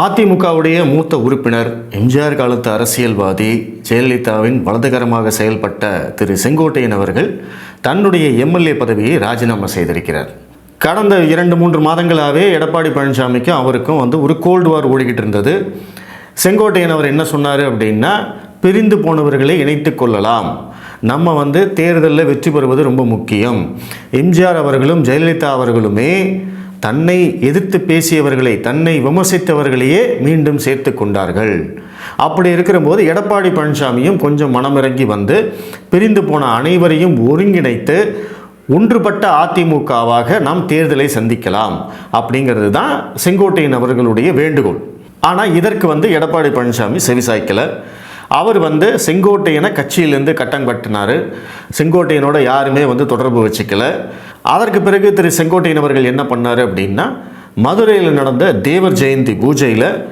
அதிமுகவுடைய மூத்த உறுப்பினர் எம்ஜிஆர் காலத்து அரசியல்வாதி ஜெயலலிதாவின் வலதுகரமாக செயல்பட்ட திரு செங்கோட்டையன் அவர்கள் தன்னுடைய எம்எல்ஏ பதவியை ராஜினாமா செய்திருக்கிறார். கடந்த இரண்டு மூன்று மாதங்களாகவே எடப்பாடி பழனிசாமிக்கும் அவருக்கும் வந்து ஒரு கோல்டு வார் ஓடிக்கிட்டு இருந்தது. செங்கோட்டையன் அவர் என்ன சொன்னார் அப்படின்னா பிரிந்து போனவர்களை இணைத்து கொள்ளலாம். நம்ம வந்து தேர்தலில் வெற்றி பெறுவது ரொம்ப முக்கியம். எம்ஜிஆர் அவர்களும் ஜெயலலிதா அவர்களுமே தன்னை எதிர்த்து பேசியவர்களை தன்னை விமர்சித்தவர்களையே மீண்டும் சேர்த்து கொண்டார்கள். அப்படி இருக்கிறபோது எடப்பாடி பழனிசாமியும் கொஞ்சம் மனமிறங்கி வந்து பிரிந்து போன அனைவரையும் ஒருங்கிணைத்து ஒன்றுபட்ட அதிமுகவாக நாம் தேர்தலை சந்திக்கலாம் அப்படிங்கிறது தான் செங்கோட்டையன் அவர்களுடைய வேண்டுகோள். ஆனால் இதற்கு வந்து எடப்பாடி பழனிசாமி செவிசாய்க்கலை அவர் வந்து செங்கோட்டையனை கட்சியிலேருந்து கட்டம் கட்டினார் செங்கோட்டையனோட யாருமே வந்து தொடர்பு வச்சுக்கல. அதற்கு பிறகு திரு செங்கோட்டையன் அவர்கள் என்ன பண்ணார் அப்படின்னா மதுரையில் நடந்த தேவர் ஜெயந்தி பூஜையில்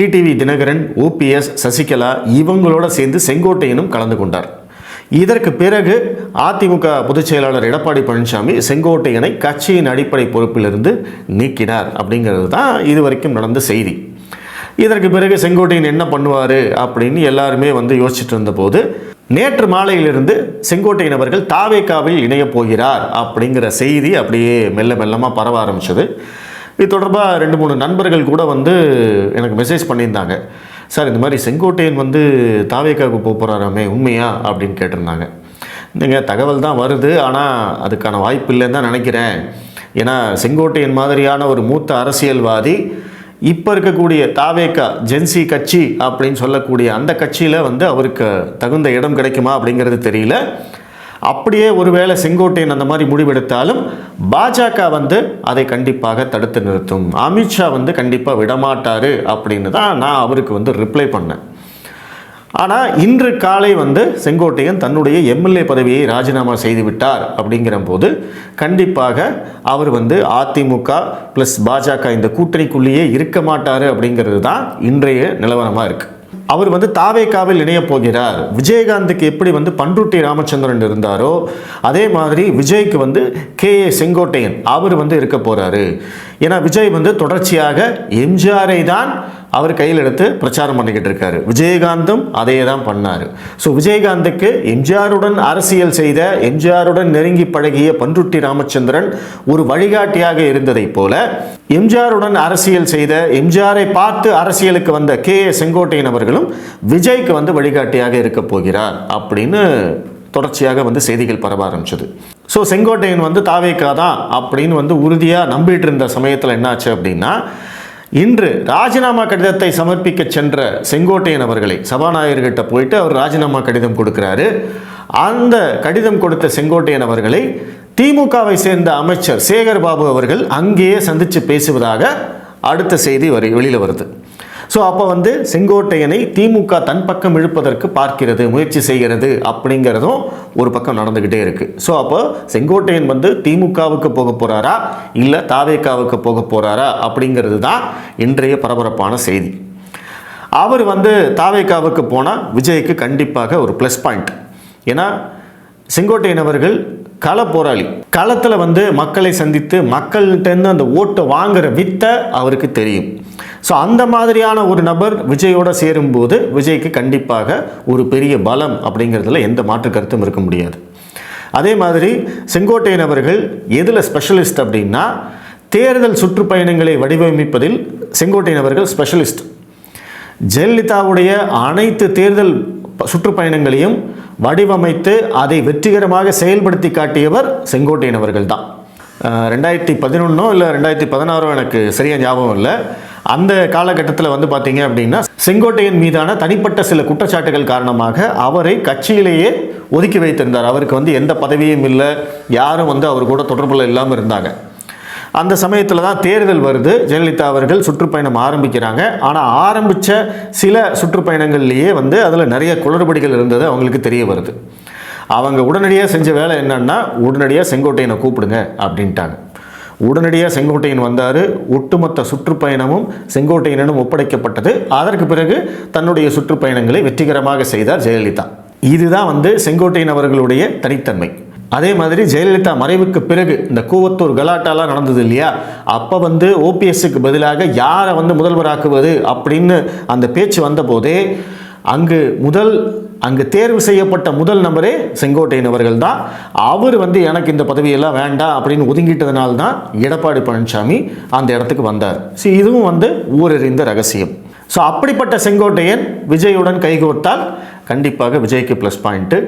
டிடிவி தினகரன் ஓபிஎஸ் சசிகலா இவங்களோட சேர்ந்து செங்கோட்டையனும் கலந்து கொண்டார். இதற்கு பிறகு அதிமுக பொதுச் செயலாளர் எடப்பாடி பழனிசாமி செங்கோட்டையனை கட்சியின் அடிப்படை பொறுப்பிலிருந்து நீக்கினார் அப்படிங்கிறது தான் இதுவரைக்கும் நடந்த செய்தி. இதற்கு பிறகு செங்கோட்டையன் என்ன பண்ணுவார் அப்படின்னு எல்லாருமே வந்து யோசிச்சுட்டு இருந்தபோது நேற்று மாலையிலிருந்து செங்கோட்டையன் அவர்கள் தாவேக்காவில் இணையப் போகிறார் அப்படிங்கிற செய்தி அப்படியே மெல்ல மெல்லமாக பரவ ஆரம்பிச்சது. இது தொடர்பாக ரெண்டு மூணு நண்பர்கள் கூட வந்து எனக்கு மெசேஜ் பண்ணியிருந்தாங்க. சார் இந்த மாதிரி செங்கோட்டையன் வந்து தாவேக்காவுக்கு போக போகிறாராமே உண்மையா? அப்படின்னு கேட்டிருந்தாங்க. இல்லைங்க தகவல் தான் வருது. ஆனால் அதுக்கான வாய்ப்பு இல்லைன்னு தான் நினைக்கிறேன். ஏன்னா செங்கோட்டையன் மாதிரியான ஒரு மூத்த அரசியல்வாதி இப்போ இருக்கக்கூடிய தாவேக்கா ஜென்சி கட்சி அப்படின்னு சொல்லக்கூடிய அந்த கட்சியில் வந்து அவருக்கு தகுந்த இடம் கிடைக்குமா அப்படிங்கிறது தெரியல. அப்படியே ஒருவேளை செங்கோட்டையன் அந்த மாதிரி முடிவெடுத்தாலும் பாஜக வந்து அதை கண்டிப்பாக தடுத்து நிறுத்தும். அமித்ஷா வந்து கண்டிப்பாக விடமாட்டார் அப்படின்னு தான் நான் அவருக்கு வந்து ரிப்ளை பண்ணேன். ஆனால் இன்று காலை வந்து செங்கோட்டையன் தன்னுடைய எம்எல்ஏ பதவியை ராஜினாமா செய்துவிட்டார் அப்படிங்கிற போது கண்டிப்பாக அவர் வந்து அதிமுக ப்ளஸ் பாஜக இந்த கூட்டணிக்குள்ளேயே இருக்க மாட்டார் அப்படிங்கிறது தான் இன்றைய நிலவரமாக இருக்குது அவர் வந்து தாவேக்காவில் இணையப் போகிறார். விஜயகாந்துக்கு எப்படி வந்து பண்ருட்டி ராமச்சந்திரன் இருந்தாரோ அதே மாதிரி விஜய்க்கு வந்து கே ஏ செங்கோட்டையன் அவர் வந்து இருக்க போகிறாரு ஏன்னா விஜய் வந்து தொடர்ச்சியாக எம்ஜிஆரை தான் அவர் கையில் எடுத்து பிரச்சாரம் பண்ணிக்கிட்டு இருக்காரு. விஜயகாந்தும் அதே தான் பண்ணார். ஸோ விஜயகாந்துக்கு எம்ஜிஆருடன் அரசியல் செய்த எம்ஜிஆருடன் நெருங்கி பழகிய பன்ருட்டி ராமச்சந்திரன் ஒரு வழிகாட்டியாக இருந்ததைப் போல எம்ஜிஆருடன் அரசியல் செய்த எம்ஜிஆரை பார்த்து அரசியலுக்கு வந்த கே ஏ செங்கோட்டையன் அவர்களும் விஜய்க்கு வந்து வழிகாட்டியாக இருக்க போகிறார் அப்படின்னு தொடர்ச்சியாக வந்து செய்திகள் பரவ ஆரம்பிச்சது. ஸோ செங்கோட்டையன் வந்து தாவேக்கா தான் அப்படின்னு வந்து உறுதியாக நம்பிட்டு இருந்த சமயத்தில் என்னாச்சு அப்படின்னா இன்று ராஜினாமா கடிதத்தை சமர்ப்பிக்க சென்ற செங்கோட்டையன் அவர்களை சபாநாயகர்கிட்ட போயிட்டு அவர் ராஜினாமா கடிதம் கொடுக்குறாரு. அந்த கடிதம் கொடுத்த செங்கோட்டையன் அவர்களை திமுகவை சேர்ந்த அமைச்சர் சேகர் பாபு அவர்கள் அங்கேயே சந்தித்து பேசுவதாக அடுத்த செய்தி வரை வெளியில் வருது. ஸோ அப்போ வந்து செங்கோட்டையனை திமுக தன் பக்கம் இழுப்பதற்கு பார்க்கிறது முயற்சி செய்கிறது அப்படிங்கிறதும் ஒரு பக்கம் நடந்துக்கிட்டே இருக்குது ஸோ அப்போ செங்கோட்டையன் வந்து திமுகவுக்கு போக போகிறாரா இல்லை தாவேக்காவுக்கு போக போகிறாரா அப்படிங்கிறது தான் இன்றைய பரபரப்பான செய்தி. அவர் வந்து தாவேக்காவுக்கு போனால் விஜய்க்கு கண்டிப்பாக ஒரு ப்ளஸ் பாயிண்ட் ஏன்னா செங்கோட்டையன் அவர்கள் கள போராளி. களத்தில் வந்து மக்களை சந்தித்து மக்கள்கிட்டேருந்து அந்த ஓட்டை வாங்குற வித்தை அவருக்கு தெரியும். ஸோ அந்த மாதிரியான ஒரு நபர் விஜயோட சேரும்போது விஜய்க்கு கண்டிப்பாக ஒரு பெரிய பலம் அப்படிங்கிறதுல எந்த மாற்று கருத்தும் இருக்க முடியாது. அதே மாதிரி செங்கோட்டையன் அவர்கள் எதில் ஸ்பெஷலிஸ்ட் அப்படின்னா தேர்தல் சுற்றுப்பயணங்களை வடிவமைப்பதில் செங்கோட்டையன் அவர்கள் ஸ்பெஷலிஸ்ட் ஜெயலலிதாவுடைய அனைத்து தேர்தல் சுற்றுப்பயணங்களையும் வடிவமைத்து அதை வெற்றிகரமாக செயல்படுத்தி காட்டியவர் செங்கோட்டையன் அவர்கள் தான். ரெண்டாயிரத்தி பதினொன்னோ இல்லை ரெண்டாயிரத்தி பதினாறோ எனக்கு சரியாக ஞாபகம் இல்லை. அந்த காலகட்டத்தில் வந்து பார்த்தீங்க அப்படின்னா செங்கோட்டையன் மீதான தனிப்பட்ட சில குற்றச்சாட்டுகள் காரணமாக அவரை கட்சியிலேயே ஒதுக்கி வைத்திருந்தார். அவருக்கு வந்து எந்த பதவியும் இல்லை. யாரும் வந்து அவர் கூட தொடர்பில் இல்லாமல் இருந்தாங்க. அந்த சமயத்தில் தான் தேர்தல் வருது. ஜெயலலிதா அவர்கள் சுற்றுப்பயணம் ஆரம்பிக்கிறாங்க. ஆனால் ஆரம்பித்த சில சுற்றுப்பயணங்கள்லேயே வந்து அதில் நிறைய குளறுபடிகள் இருந்தது அவங்களுக்கு தெரிய வருது. அவங்க உடனடியாக செஞ்ச வேலை என்னன்னா உடனடியாக செங்கோட்டையனை கூப்பிடுங்க அப்படின்ட்டாங்க. உடனடியாக செங்கோட்டையன் வந்தார். ஒட்டுமொத்த சுற்றுப்பயணமும் செங்கோட்டையனிடம் ஒப்படைக்கப்பட்டது. அதற்கு பிறகு தன்னுடைய சுற்றுப்பயணங்களை வெற்றிகரமாக செய்தார் ஜெயலலிதா. இதுதான் வந்து செங்கோட்டையன் அவர்களுடைய தனித்தன்மை. அதே மாதிரி ஜெயலலிதா மறைவுக்கு பிறகு இந்த கூவத்தூர் கலாட்டாலாம் நடந்தது இல்லையா? அப்போ வந்து ஓபிஎஸ்க்கு பதிலாக யாரை வந்து முதல்வராக்குவது அப்படின்னு அந்த பேச்சு வந்தபோதே அங்கு முதல் அங்கு தேர்வு செய்யப்பட்ட முதல் நபரே செங்கோட்டையன் அவர்கள் தான். அவர் வந்து எனக்கு இந்த பதவியெல்லாம் வேண்டாம் அப்படின்னு ஒதுங்கிட்டதுனால தான் எடப்பாடி பழனிசாமி அந்த இடத்துக்கு வந்தார். ஸோ இதுவும் வந்து ஊரறிந்த ரகசியம். ஸோ அப்படிப்பட்ட செங்கோட்டையன் விஜயுடன் கைகோர்த்தால் கண்டிப்பாக விஜய்க்கு ப்ளஸ் பாயிண்ட்டு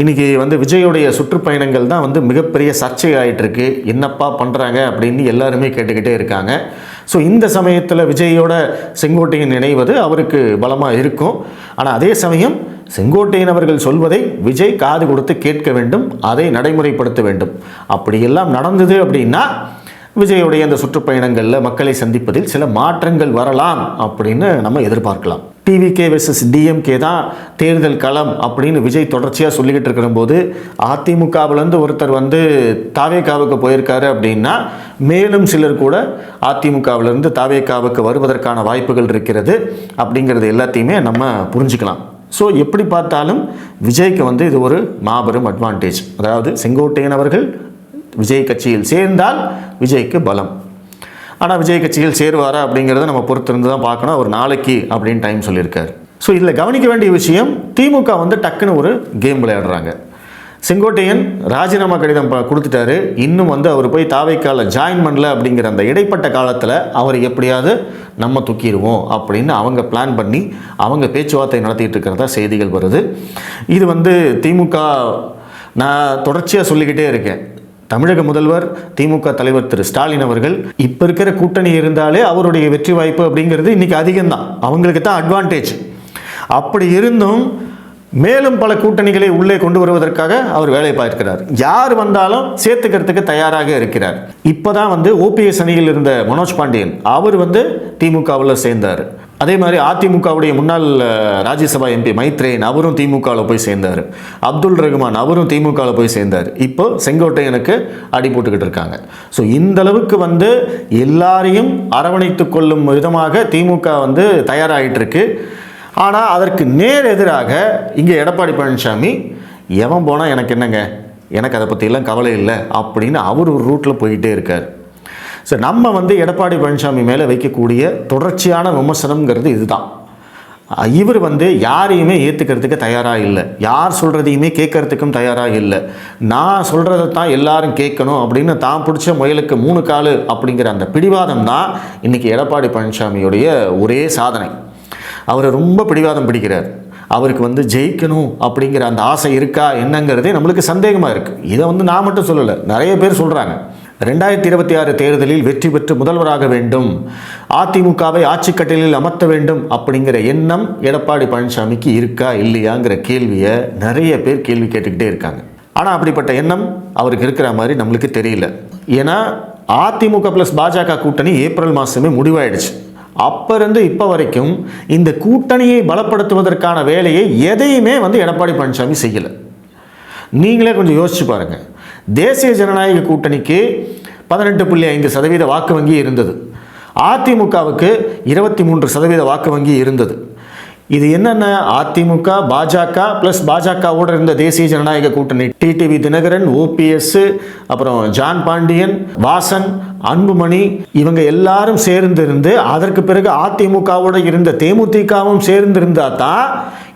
இன்றைக்கி வந்து விஜயோடைய சுற்றுப்பயணங்கள் தான் வந்து மிகப்பெரிய சர்ச்சை என்னப்பா பண்ணுறாங்க அப்படின்னு எல்லாருமே கேட்டுக்கிட்டே இருக்காங்க. ஸோ இந்த சமயத்தில் விஜயோட செங்கோட்டையன் இணைவது அவருக்கு பலமாக இருக்கும். ஆனால் அதே சமயம் செங்கோட்டையன் அவர்கள் சொல்வதை விஜய் காது கொடுத்து கேட்க வேண்டும் அதை நடைமுறைப்படுத்த வேண்டும். அப்படியெல்லாம் நடந்தது அப்படின்னா விஜயுடைய இந்த சுற்றுப்பயணங்களில் மக்களை சந்திப்பதில் சில மாற்றங்கள் வரலாம் அப்படின்னு நம்ம எதிர்பார்க்கலாம். டிவிகே வெர்சஸ் டிஎம்கே தான் தேர்தல் களம் அப்படின்னு விஜய் தொடர்ச்சியாக சொல்லிக்கிட்டு இருக்கிறபோது அதிமுகவிலேருந்து ஒருத்தர் வந்து தாவேகாவுக்கு போயிருக்காரு அப்படின்னா மேலும் சிலர் கூட அதிமுகவிலிருந்து தாவேகாவுக்கு வருவதற்கான வாய்ப்புகள் இருக்கிறது அப்படிங்கிறது எல்லாத்தையுமே நம்ம புரிஞ்சுக்கலாம். ஸோ எப்படி பார்த்தாலும் விஜய்க்கு வந்து இது ஒரு மாபெரும் அட்வான்டேஜ் அதாவது செங்கோட்டையன் அவர்கள் விஜய் கட்சியில் சேர்ந்தால் விஜய்க்கு பலம். ஆனால் விஜய் கட்சியில் சேருவாரா அப்படிங்கிறத நம்ம பொறுத்திருந்து தான் பார்க்கணும். அவர் நாளைக்கு அப்படின்னு டைம் சொல்லியிருக்காரு. ஸோ இதில் கவனிக்க வேண்டிய விஷயம் திமுக வந்து டக்குன்னு ஒரு கேம் விளையாடுறாங்க. செங்கோட்டையன் ராஜினாமா கடிதம் ப- கொடுத்துட்டாரு. இன்னும் வந்து அவர் போய் தாவைக்கால ஜாயின் பண்ணல அப்படிங்கிற அந்த இடைப்பட்ட காலத்தில் அவர் எப்படியாவது நம்ம தூக்கிடுவோம் அப்படின்னு அவங்க பிளான் பண்ணி அவங்க பேச்சுவார்த்தை நடத்திட்டு இருக்கிறதா செய்திகள் வருது. இது வந்து திமுக நான் தொடர்ச்சியாக சொல்லிக்கிட்டே இருக்கேன். தமிழக முதல்வர் திமுக தலைவர் திரு ஸ்டாலின் அவர்கள் இப்போ இருக்கிற கூட்டணி இருந்தாலே அவருடைய வெற்றி வாய்ப்பு அப்படிங்கிறது இன்னைக்கு அதிகம்தான். அவங்களுக்கு தான் அட்வான்டேஜ் அப்படி இருந்தும் மேலும் பல கூட்டணிகளை உள்ளே கொண்டு வருவதற்காக அவர் வேலை பார்க்கிறார். யார் வந்தாலும் சேர்த்துக்கிறதுக்கு தயாராக இருக்கிறார். இப்போதான் வந்து ஓபிஎஸ் அணியில் இருந்த மனோஜ் பாண்டியன் அவர் வந்து திமுகவில் சேர்ந்தார். அதே மாதிரி அதிமுகவுடைய முன்னாள் ராஜ்யசபா எம்பி மைத்ரேயன் அவரும் திமுகவில் போய் சேர்ந்தார். அப்துல் ரகுமான் அவரும் திமுகவில் போய் சேர்ந்தார். இப்போ செங்கோட்டையனுக்கு அடி போட்டுக்கிட்டு இருக்காங்க. ஸோ இந்த அளவுக்கு வந்து எல்லாரையும் அரவணைத்து கொள்ளும் விதமாக திமுக வந்து தயாராகிட்டு இருக்கு. ஆனால் அதற்கு நேர் எதிராக இங்கே எடப்பாடி பழனிசாமி எவன் போனால் எனக்கு என்னங்க? எனக்கு அதை பற்றியெல்லாம் கவலை இல்லை அப்படின்னு அவர் ஒரு ரூட்டில் போயிட்டே இருக்கார். ஸோ நம்ம வந்து எடப்பாடி பழனிசாமி மேலே வைக்கக்கூடிய தொடர்ச்சியான விமர்சனம்ங்கிறது இதுதான். இவர் வந்து யாரையுமே ஏற்றுக்கிறதுக்கு தயாராக இல்லை. யார் சொல்கிறதையுமே கேட்கறதுக்கும் தயாராக இல்லை. நான் சொல்கிறத தான் எல்லாரும் கேட்கணும் அப்படின்னு தான் பிடிச்ச முயலுக்கு மூணு காலு அப்படிங்கிற அந்த பிடிவாதம் தான் இன்றைக்கி எடப்பாடி பழனிசாமியுடைய ஒரே சாதனை. அவரை ரொம்ப பிடிவாதம் பிடிக்கிறார். அவருக்கு வந்து ஜெயிக்கணும் அப்படிங்கிற அந்த ஆசை இருக்கா என்னங்கிறதே நம்மளுக்கு சந்தேகமாக இருக்குது இதை வந்து நான் மட்டும் சொல்லலை நிறைய பேர் சொல்கிறாங்க ரெண்டாயிரத்தி இருபத்தி ஆறு தேர்தலில் வெற்றி பெற்று முதல்வராக வேண்டும் அதிமுகவை ஆட்சிக்கட்டலில் அமர்த்த வேண்டும் அப்படிங்கிற எண்ணம் எடப்பாடி பழனிசாமிக்கு இருக்கா இல்லையாங்கிற கேள்வியை நிறைய பேர் கேள்வி கேட்டுக்கிட்டே இருக்காங்க. ஆனால் அப்படிப்பட்ட எண்ணம் அவருக்கு இருக்கிற மாதிரி நம்மளுக்கு தெரியல. ஏன்னா அதிமுக ப்ளஸ் பாஜக கூட்டணி ஏப்ரல் மாதமே முடிவாயிடுச்சு. அப்போ இருந்து இப்போ வரைக்கும் இந்த கூட்டணியை பலப்படுத்துவதற்கான வேலையை எதையுமே வந்து எடப்பாடி பழனிசாமி செய்யலை. நீங்களே கொஞ்சம் யோசிச்சு பாருங்கள் தேசிய ஜனநாயக கூட்டணிக்கு பதினெட்டு புள்ளி ஐந்து சதவீத வாக்கு வங்கி இருந்தது. அதிமுகவுக்கு இருபத்தி மூன்று சதவீத வாக்கு வங்கி இருந்தது. இது என்னென்ன? அதிமுக பாஜக ப்ளஸ் பாஜகவோடு இருந்த தேசிய ஜனநாயக கூட்டணி. டிடிவி தினகரன் ஓபிஎஸ் அப்புறம் ஜான் பாண்டியன் வாசன் அன்புமணி இவங்க எல்லாரும் சேர்ந்து இருந்து அதற்கு பிறகு அதிமுகவோட இருந்த தேமுதிகவும் சேர்ந்திருந்தா தான்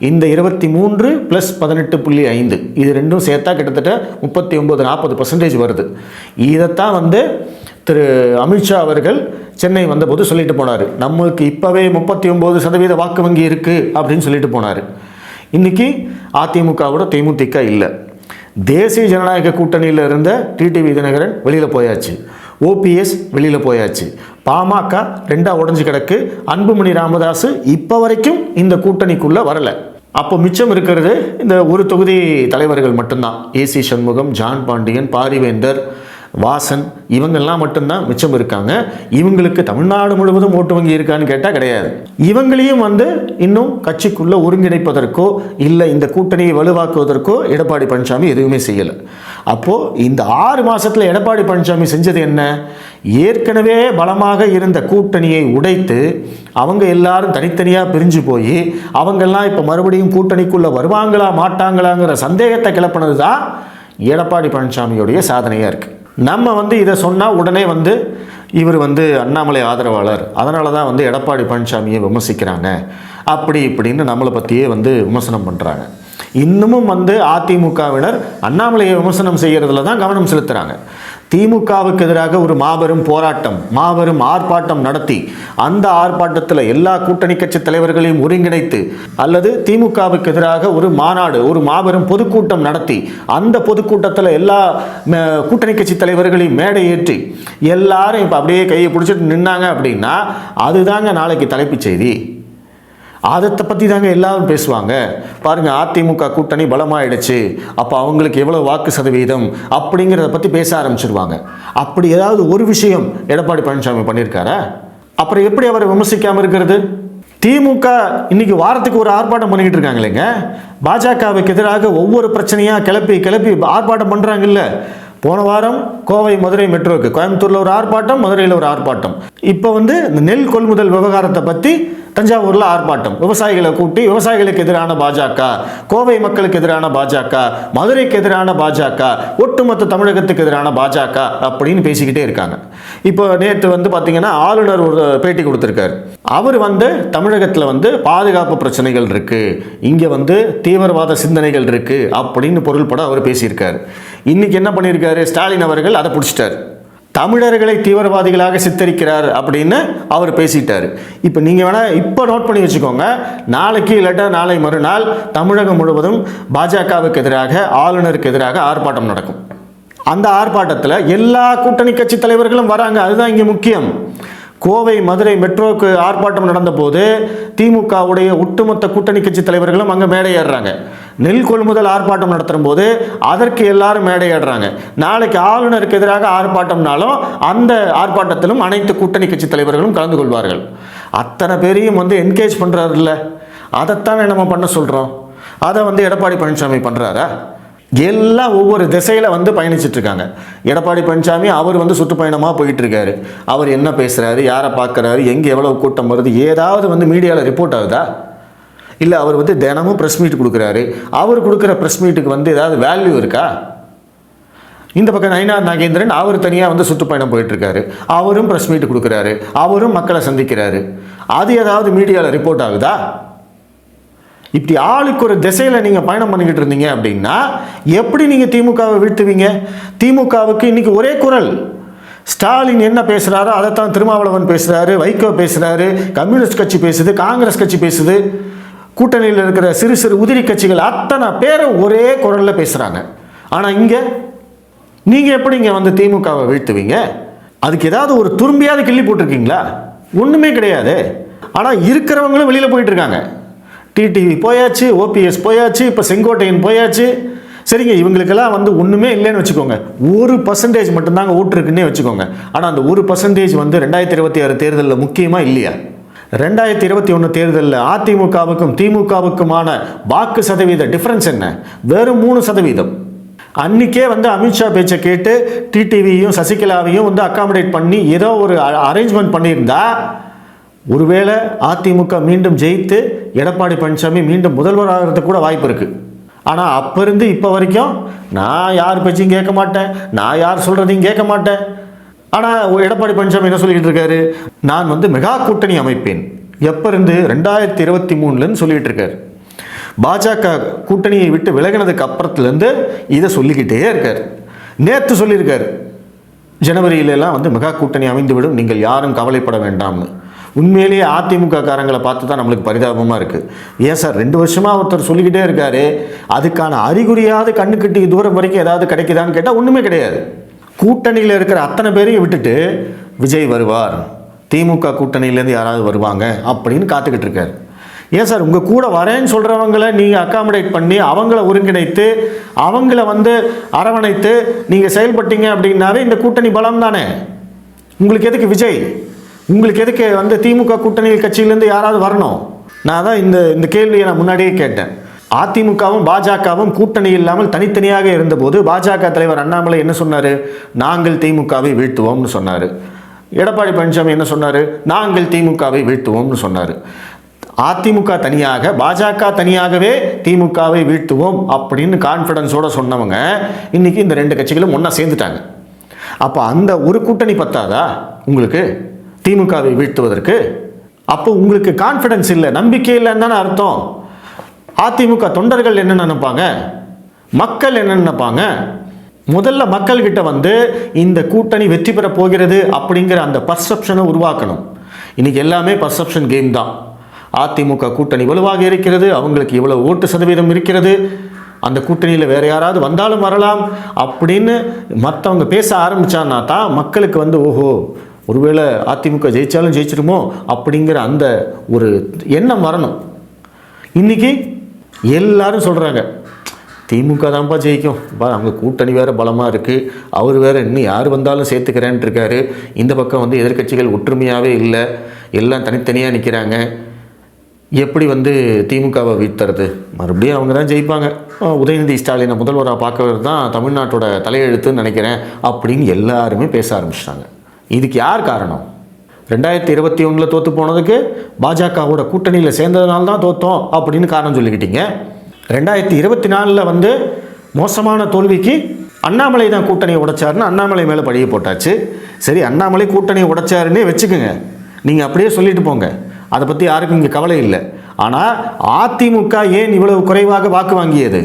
இந்த இருபத்தி மூன்று ப்ளஸ் பதினெட்டு புள்ளி ஐந்து. இது ரெண்டும் சேர்த்தா கிட்டத்தட்ட முப்பத்தி ஒம்பது நாற்பது பர்சன்டேஜ் வருது. இதைத்தான் வந்து திரு அமித்ஷா அவர்கள் சென்னை வந்தபோது சொல்லிட்டு போனார் நம்மளுக்கு இப்போவே முப்பத்தி ஒம்பது சதவீத வாக்கு வங்கி இருக்குது அப்படின்னு சொல்லிட்டு போனார். இன்றைக்கி அதிமுகவோட தேமுதிக இல்லை. தேசிய ஜனநாயக கூட்டணியில் இருந்த டிடிவி தினகரன் வெளியில் போயாச்சு. ஓபிஎஸ் வெளியில் போயாச்சு. பாமக ரெண்டாக உடஞ்சி கிடக்கு. அன்புமணி ராமதாஸ் இப்போ வரைக்கும் இந்த கூட்டணிக்குள்ளே வரலை. அப்போ மிச்சம் இருக்கிறது இந்த ஒரு தொகுதி தலைவர்கள் மட்டும்தான். ஏசி சண்முகம் ஜான் பாண்டியன் பாரிவேந்தர் வாசன் இவங்கெல்லாம் மட்டும்தான் மிச்சம் இருக்காங்க. இவங்களுக்கு தமிழ்நாடு முழுவதும் ஓட்டு வங்கி இருக்கான்னு கேட்டால் கிடையாது. இவங்களையும் வந்து இன்னும் கட்சிக்குள்ளே ஒருங்கிணைப்பதற்கோ இல்லை இந்த கூட்டணியை வலுவாக்குவதற்கோ எடப்பாடி பழனிசாமி எதுவுமே செய்யலை. அப்போது இந்த ஆறு மாதத்தில் எடப்பாடி பழனிசாமி செஞ்சது என்ன? ஏற்கனவே பலமாக இருந்த கூட்டணியை உடைத்து அவங்க எல்லாரும் தனித்தனியாக பிரிஞ்சு போய் அவங்கெல்லாம் இப்போ மறுபடியும் கூட்டணிக்குள்ளே வருவாங்களா மாட்டாங்களாங்கிற சந்தேகத்தை கிளப்பினது தான் எடப்பாடி பழனிசாமியுடைய சாதனையாக இருக்குது நம்ம வந்து இதை சொன்னால் உடனே வந்து இவர் வந்து அண்ணாமலை ஆதரவாளர். அதனால தான் வந்து எடப்பாடி பழனிசாமியை விமர்சிக்கிறாங்க. அப்படி இப்படின்னு நம்மளை பற்றியே வந்து விமர்சனம் பண்ணுறாங்க இன்னமும் வந்து அதிமுகவினர் அண்ணாமலையை விமர்சனம் செய்கிறதுல தான் கவனம் செலுத்துகிறாங்க திமுகவுக்கு எதிராக ஒரு மாபெரும் போராட்டம் மாபெரும் ஆர்ப்பாட்டம் நடத்தி அந்த ஆர்ப்பாட்டத்தில் எல்லா கூட்டணி கட்சி தலைவர்களையும் ஒருங்கிணைத்து அல்லது திமுகவுக்கு எதிராக ஒரு மாநாடு ஒரு மாபெரும் பொதுக்கூட்டம் நடத்தி அந்த பொதுக்கூட்டத்தில் எல்லா கூட்டணி கட்சி தலைவர்களையும் மேடை ஏற்றி எல்லாரும் இப்போ அப்படியே கையை பிடிச்சிட்டு நின்னாங்க அப்படின்னா அதுதாங்க நாளைக்கு தலைப்புச் செய்தி. ஆதத்தை பற்றி தாங்க எல்லாரும் பேசுவாங்க. பாருங்கள் அதிமுக கூட்டணி பலமாயிடுச்சு. அப்போ அவங்களுக்கு எவ்வளோ வாக்கு சதவீதம் அப்படிங்கிறத பற்றி பேச ஆரம்பிச்சிருவாங்க. அப்படி ஏதாவது ஒரு விஷயம் எடப்பாடி பழனிசாமி பண்ணியிருக்காரா? அப்புறம் எப்படி அவரை விமர்சிக்காமல் இருக்கிறது? திமுக இன்னைக்கு வாரத்துக்கு ஒரு ஆர்ப்பாட்டம் பண்ணிக்கிட்டு இருக்காங்க இல்லைங்க. பாஜகவுக்கு எதிராக ஒவ்வொரு பிரச்சனையாக கிளப்பி கிளப்பி ஆர்ப்பாட்டம் பண்ணுறாங்கல்ல போன வாரம் கோவை மதுரை மெட்ரோக்கு கோயம்புத்தூரில் ஒரு ஆர்ப்பாட்டம் மதுரையில் ஒரு ஆர்ப்பாட்டம். இப்போ வந்து இந்த நெல் கொள்முதல் விவகாரத்தை பற்றி தஞ்சாவூரில் ஆர்ப்பாட்டம். விவசாயிகளை கூட்டி விவசாயிகளுக்கு எதிரான பாஜக கோவை மக்களுக்கு எதிரான பாஜக மதுரைக்கு எதிரான பாஜக ஒட்டுமொத்த தமிழகத்துக்கு எதிரான பாஜக அப்படின்னு பேசிக்கிட்டே இருக்காங்க. இப்போ நேற்று வந்து பார்த்தீங்கன்னா ஆளுநர் ஒரு பேட்டி கொடுத்துருக்காரு. அவர் வந்து தமிழகத்தில் வந்து பாதுகாப்பு பிரச்சனைகள் இருக்குது இங்கே வந்து தீவிரவாத சிந்தனைகள் இருக்குது அப்படின்னு பொருள்பட அவர் பேசியிருக்காரு. இன்னைக்கு என்ன பண்ணியிருக்காரு? ஸ்டாலின் அவர்கள் அதை பிடிச்சிட்டார். தமிழர்களை தீவிரவாதிகளாக சித்தரிக்கிறார் அப்படின்னு அவர் பேசிட்டார். இப்போ நீங்கள் வேணால் இப்போ நோட் பண்ணி வச்சுக்கோங்க. நாளைக்கு இல்லாட்டா நாளை மறுநாள் தமிழகம் முழுவதும் பாஜகவுக்கு எதிராக ஆளுநருக்கு எதிராக ஆர்ப்பாட்டம் நடக்கும். அந்த ஆர்ப்பாட்டத்தில் எல்லா கூட்டணி கட்சி தலைவர்களும் வராங்க. அதுதான் இங்கே முக்கியம். கோவை மதுரை மெட்ரோக்கு ஆர்ப்பாட்டம் நடந்தபோது திமுகவுடைய ஒட்டுமொத்த கூட்டணி கட்சி தலைவர்களும் அங்கே மேடை ஏறுறாங்க. நெல் கொள்முதல் ஆர்ப்பாட்டம் நடத்தும் போது அதற்கு எல்லாரும் மேடையாடுறாங்க நாளைக்கு ஆளுநருக்கு எதிராக ஆர்ப்பாட்டம்னாலும் அந்த ஆர்ப்பாட்டத்திலும் அனைத்து கூட்டணி கட்சி தலைவர்களும் கலந்து கொள்வார்கள். அத்தனை பேரையும் வந்து என்கேஜ் பண்ணுறாருல்ல அதைத்தானே நம்ம பண்ண சொல்கிறோம் அதை வந்து எடப்பாடி பழனிசாமி பண்ணுறாரா எல்லாம் ஒவ்வொரு திசையில் வந்து பயணிச்சுட்டு இருக்காங்க. எடப்பாடி பழனிசாமி அவர் வந்து சுற்றுப்பயணமாக போயிட்டு இருக்காரு அவர் என்ன பேசுகிறாரு யாரை பார்க்குறாரு? எங்கே எவ்வளோ கூட்டம் வருது? ஏதாவது வந்து மீடியாவில் ரிப்போர்ட் ஆகுதா? இல்லை அவர் வந்து தினமும் ப்ரெஸ் மீட் கொடுக்குறாரு. அவர் கொடுக்குற ப்ரெஸ் மீட்டுக்கு வந்து ஏதாவது வேல்யூ இருக்கா? இந்த பக்கம் நயினார் நாகேந்திரன் அவர் தனியாக வந்து சுற்றுப்பயணம் போயிட்டுருக்காரு. அவரும் ப்ரெஸ் மீட் கொடுக்குறாரு. அவரும் மக்களை சந்திக்கிறாரு. அது ஏதாவது மீடியாவில் ரிப்போர்ட் ஆகுதா? இப்படி ஆளுக்கு ஒரு திசையில் நீங்கள் பயணம் பண்ணிக்கிட்டு இருந்தீங்க அப்படின்னா எப்படி நீங்கள் திமுகவை வீழ்த்துவீங்க? திமுகவுக்கு இன்னைக்கு ஒரே குரல். ஸ்டாலின் என்ன பேசுகிறாரோ அதைத்தான் திருமாவளவன் பேசுகிறாரு வைகோ பேசுகிறாரு கம்யூனிஸ்ட் கட்சி பேசுது காங்கிரஸ் கட்சி பேசுது. கூட்டணியில் இருக்கிற சிறு சிறு உதிரி கட்சிகள் அத்தனை பேரும் ஒரே குரலில் பேசுகிறாங்க ஆனால் இங்கே நீங்கள் எப்படி இங்கே வந்து திமுகவை வீழ்த்துவீங்க? அதுக்கு ஏதாவது ஒரு துரும்பியாவது கிள்ளி போட்டிருக்கீங்களா? ஒன்றுமே கிடையாது. ஆனால் இருக்கிறவங்களும் வெளியில் போயிட்டுருக்காங்க டிடிவி போயாச்சு ஓபிஎஸ் போயாச்சு இப்போ செங்கோட்டையன் போயாச்சு. சரிங்க இவங்களுக்கெல்லாம் வந்து ஒன்றுமே இல்லைன்னு வச்சுக்கோங்க. ஒரு பர்சன்டேஜ் மட்டும்தாங்க ஓட்டு இருக்குன்னே வச்சுக்கோங்க. ஆனால் அந்த ஒரு பர்சன்டேஜ் வந்து ரெண்டாயிரத்தி இருபத்தி ஆறு தேர்தலில் முக்கியமாக இல்லையா? ரெண்டாயிரத்தி இருபத்தி ஒன்று தேர்தலில் அதிமுகவுக்கும் திமுகவுக்குமான வாக்கு சதவீத டிஃப்ரென்ஸ் என்ன? வெறும் மூணு சதவீதம். அன்றைக்கே வந்து அமித்ஷா பேச்சை கேட்டு டிடிவியும் சசிகலாவையும் வந்து அக்காமடேட் பண்ணி ஏதோ ஒரு அரேஞ்ச்மெண்ட் பண்ணியிருந்தா ஒருவேளை அதிமுக மீண்டும் ஜெயித்து எடப்பாடி பழனிசாமி மீண்டும் முதல்வர் ஆகிறதுக்கு கூட வாய்ப்பு இருக்குது ஆனால் அப்போ இருந்து இப்போ வரைக்கும் நான் யார் பேச்சையும் கேட்க மாட்டேன் நான் யார் சொல்கிறதையும் கேட்க மாட்டேன். ஆனால் எடப்பாடி பழனிசாமி என்ன சொல்லிக்கிட்டு இருக்காரு? நான் வந்து மெகா கூட்டணி அமைப்பேன். எப்போ இருந்து ரெண்டாயிரத்தி இருபத்தி மூணுலன்னு சொல்லிக்கிட்டு இருக்காரு. பாஜக கூட்டணியை விட்டு விலகினதுக்கு அப்புறத்துலேருந்து இதை சொல்லிக்கிட்டே இருக்கார். நேற்று சொல்லியிருக்கார். ஜனவரியிலெல்லாம் வந்து மெகா கூட்டணி அமைந்துவிடும் நீங்கள் யாரும் கவலைப்பட வேண்டாம்னு. உண்மையிலேயே அதிமுக காரங்களை பார்த்து தான் நம்மளுக்கு பரிதாபமாக இருக்குது ஏன் சார் ரெண்டு வருஷமாக ஒருத்தர் சொல்லிக்கிட்டே இருக்காரு அதுக்கான அறிகுறியாவது கண்ணுக்கட்டி தூரம் வரைக்கும் ஏதாவது கிடைக்குதான்னு கேட்டால் ஒன்றுமே கிடையாது. கூட்டணியில் இருக்கிற அத்தனை பேரையும் விட்டுட்டு விஜய் வருவார். திமுக கூட்டணியிலேருந்து யாராவது வருவாங்க அப்படின்னு காத்துக்கிட்டு இருக்காரு. ஏன் சார் உங்கள் கூட வரேன்னு சொல்கிறவங்கள நீங்கள் அக்காமடேட் பண்ணி அவங்கள ஒருங்கிணைத்து அவங்கள வந்து அரவணைத்து நீங்கள் செயல்பட்டீங்க அப்படின்னாவே இந்த கூட்டணி பலம் தானே உங்களுக்கு எதுக்கு விஜய்? உங்களுக்கு எதுக்கு வந்து திமுக கூட்டணி கட்சியிலேருந்து யாராவது வரணும்? நான் தான் இந்த இந்த கேள்வியை நான் முன்னாடியே கேட்டேன். அதிமுகவும் பாஜகவும் கூட்டணி இல்லாமல் தனித்தனியாக இருந்தபோது பாஜக தலைவர் அண்ணாமலை என்ன சொன்னார்? நாங்கள் திமுகவை வீழ்த்துவோம்னு சொன்னார். எடப்பாடி பழனிசாமி என்ன சொன்னார்? நாங்கள் திமுகவை வீழ்த்துவோம்னு சொன்னார். அதிமுக தனியாக பாஜக தனியாகவே திமுகவை வீழ்த்துவோம் அப்படின்னு கான்ஃபிடன்ஸோடு சொன்னவங்க இன்னைக்கு இந்த ரெண்டு கட்சிகளும் ஒன்றா சேர்ந்துட்டாங்க. அப்போ அந்த ஒரு கூட்டணி பத்தாதா உங்களுக்கு? திமுகவை வீழ்த்துவதற்கு? அப்போ உங்களுக்கு கான்ஃபிடன்ஸ் இல்லை நம்பிக்கை இல்லைன்னு தானே அர்த்தம். அதிமுக தொண்டர்கள் என்ன நினைப்பாங்க? மக்கள் என்ன நினைப்பாங்க? முதல்ல மக்கள்கிட்ட வந்து இந்த கூட்டணி வெற்றி பெற போகிறது அப்படிங்கிற அந்த பர்செப்ஷனை உருவாக்கணும். இன்னைக்கு எல்லாமே பர்செப்ஷன் கேம் தான். அதிமுக கூட்டணி வலுவாக இருக்கிறது அவங்களுக்கு இவ்வளோ ஓட்டு சதவீதம் இருக்கிறது அந்த கூட்டணியில் வேறு யாராவது வந்தாலும் வரலாம் அப்படின்னு மற்றவங்க பேச ஆரம்பிச்சான்னா தான் மக்களுக்கு வந்து ஓஹோ ஒருவேளை அதிமுக ஜெயித்தாலும் ஜெயிச்சிருமோ அப்படிங்கிற அந்த ஒரு எண்ணம் வரணும். இன்றைக்கி எல்லாரும் சொல்கிறாங்க திமுக தான்ப்பா ஜெயிக்கும். பா அவங்க கூட்டணி வேறு பலமாக இருக்குது அவர் வேறு இன்னும் யார் வந்தாலும் சேர்த்துக்கிறேன்ட்டு இருக்காரு. இந்த பக்கம் வந்து எதிர்க்கட்சிகள் ஒற்றுமையாகவே இல்லை. எல்லாம் தனித்தனியாக நிற்கிறாங்க எப்படி வந்து திமுகவை வீழ்த்துறது? மறுபடியும் அவங்க தான் ஜெயிப்பாங்க. உதயநிதி ஸ்டாலினை முதல்வராக பார்க்கறது தான் தமிழ்நாட்டோட தலையெழுத்துன்னு நினைக்கிறேன் அப்படின்னு எல்லாருமே பேச ஆரம்பிச்சிட்டாங்க. இதுக்கு யார் காரணம்? ரெண்டாயிரத்தி இருபத்தி ஒன்றில் தோற்று போனதுக்கு பாஜகவோட கூட்டணியில் சேர்ந்ததுனால தான் தோத்தோம் அப்படின்னு காரணம் சொல்லிக்கிட்டீங்க. ரெண்டாயிரத்தி இருபத்தி நாலில் வந்து மோசமான தோல்விக்கு அண்ணாமலை தான் கூட்டணியை உடைச்சாருன்னு அண்ணாமலை மேலே பழிய போட்டாச்சு. சரி அண்ணாமலை கூட்டணியை உடைச்சாருன்னே வச்சுக்கோங்க. நீங்கள் அப்படியே சொல்லிட்டு போங்க. அதை பற்றி யாருக்கும் இங்கே கவலை இல்லை. ஆனால் அதிமுக ஏன் இவ்வளவு குறைவாக வாக்கு வாங்கியது?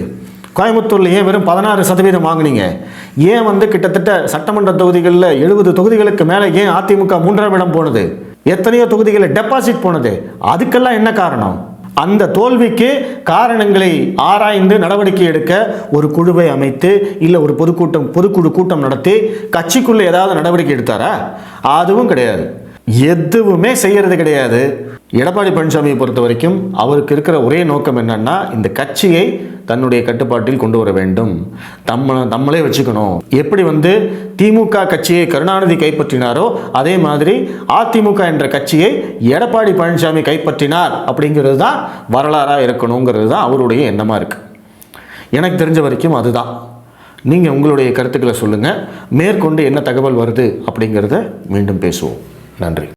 கோயம்புத்தூரில் ஏன் வெறும் பதினாறு சதவீதம் வாங்குனீங்க? ஏன் வந்து கிட்டத்தட்ட சட்டமன்ற தொகுதிகளில் எழுபது தொகுதிகளுக்கு மேலே ஏன் அதிமுக மூன்றாம் இடம் போனது? எத்தனையோ தொகுதிகளில் டெபாசிட் போனது? அதுக்கெல்லாம் என்ன காரணம்? அந்த தோல்விக்கு காரணங்களை ஆராய்ந்து நடவடிக்கை எடுக்க ஒரு குழுவை அமைத்து இல்லை ஒரு பொதுக்கூட்டம் பொதுக்குழு கூட்டம் நடத்தி கட்சிக்குள்ளே ஏதாவது நடவடிக்கை எடுத்தாரா? அதுவும் கிடையாது. எதுவுமே செய்யறது கிடையாது. எடப்பாடி பழனிசாமியை பொறுத்த வரைக்கும் அவருக்கு இருக்கிற ஒரே நோக்கம் என்னன்னா இந்த கட்சியை தன்னுடைய கட்டுப்பாட்டில் கொண்டு வர வேண்டும். தம்ம நம்மளே வச்சுக்கணும். எப்படி வந்து திமுக கட்சியை கருணாநிதி கைப்பற்றினாரோ அதே மாதிரி அதிமுக என்ற கட்சியை எடப்பாடி பழனிசாமி கைப்பற்றினார் அப்படிங்கிறது தான் வரலாறாக இருக்கணுங்கிறது தான் அவருடைய எண்ணமாக இருக்குது எனக்கு தெரிஞ்ச வரைக்கும் அதுதான். நீங்கள் உங்களுடைய கருத்துக்களை சொல்லுங்கள் மேற்கொண்டு என்ன தகவல் வருது அப்படிங்கிறத மீண்டும் பேசுவோம். நன்றி.